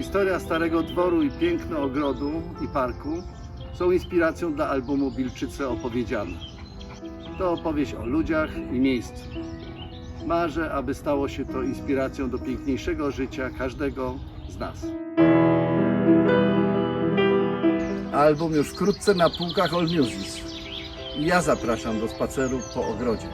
Historia Starego Dworu i piękno ogrodu i parku są inspiracją dla albumu Wilczyce Opowiedziane. To opowieść o ludziach i miejscu. Marzę, aby stało się to inspiracją do piękniejszego życia każdego z nas. Album już wkrótce na półkach All Music. Ja zapraszam do spaceru po ogrodzie.